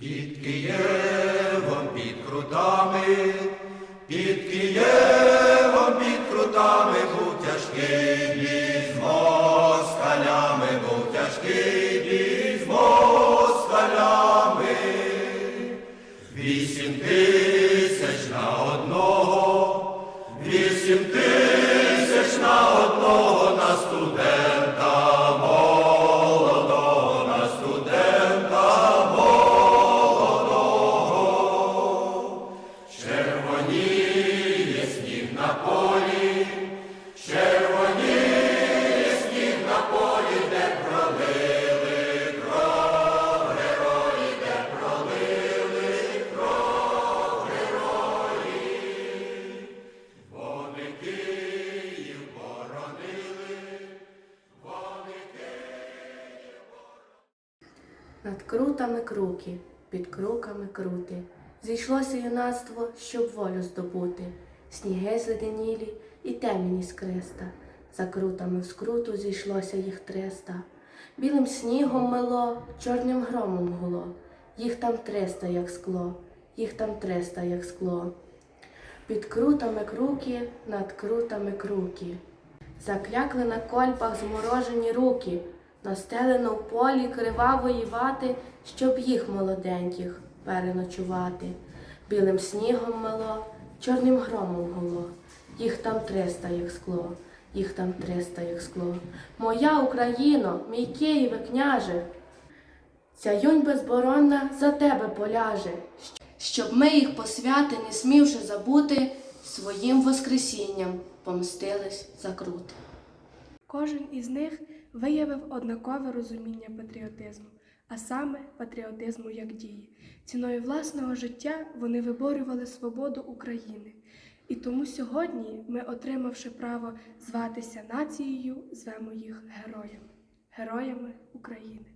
Під Києвом, під крутами, під Києвом, під крутами був тяжкий бій з москалями, був тяжкий бій з москалями. Вісім тисяч на одного, вісім тисяч Над крутами круки, під круками крути. Зійшлося юнацтво, щоб волю здобути. Сніги зледенілі і темені з креста. За крутами в скруту зійшлося їх триста. Білим снігом мело, чорним громом гуло. Їх там триста, як скло, їх там триста, як скло. Під крутами круки, над крутами круки. Заклякли на кольпах зморожені руки, настелено в полі крива воювати, щоб їх молоденьких переночувати. Білим снігом мело, чорним громом гуло. Їх там триста, як скло, їх там триста, як скло. Моя Україно, мій Києве княже, ця юнь безборонна за тебе поляже, щоб ми їх посвяти, не смівши забути, своїм воскресінням помстились за крути. Кожен із них виявив однакове розуміння патріотизму, а саме патріотизму як дії. Ціною власного життя вони виборювали свободу України. І тому сьогодні ми, отримавши право зватися нацією, звемо їх героями, героями України.